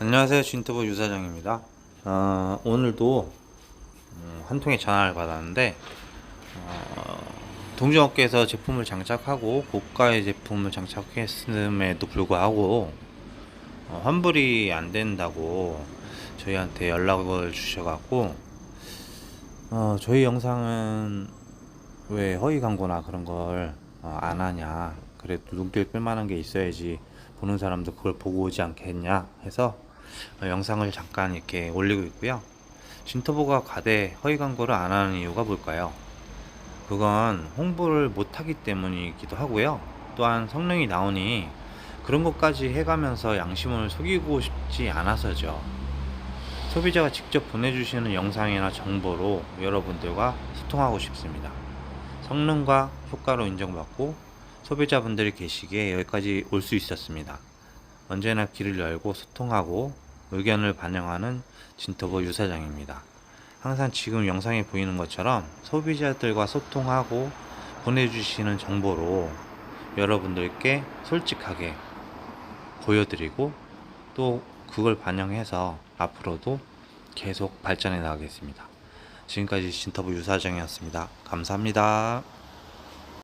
안녕하세요. 진투버 유사장입니다. 어, 오늘도 음, 한 통의 전화를 받았는데 어, 동종업계에서 제품을 장착하고 고가의 제품을 장착했음에도 불구하고 어, 환불이 안 된다고 저희한테 연락을 주셔갖고 어, 저희 영상은 왜 허위 광고나 그런 걸안 하냐 그래도 눈길 끌만한 게 있어야지 보는 사람도 그걸 보고 오지 않겠냐 해서 어, 영상을 잠깐 이렇게 올리고 있고요 진터보가 과대 허위 광고를 안 하는 이유가 뭘까요? 그건 홍보를 못하기 때문이기도 하고요 또한 성능이 나오니 그런 것까지 해가면서 양심을 속이고 싶지 않아서죠 소비자가 직접 보내주시는 영상이나 정보로 여러분들과 소통하고 싶습니다. 성능과 효과로 인정받고 소비자분들이 계시기에 여기까지 올 수 있었습니다. 언제나 길을 열고 소통하고 의견을 반영하는 진터보 유사장입니다. 항상 지금 영상에 보이는 것처럼 소비자들과 소통하고 보내주시는 정보로 여러분들께 솔직하게 보여드리고 또 그걸 반영해서 앞으로도 계속 발전해 나가겠습니다. 지금까지 진터부 유사장이었습니다. 감사합니다.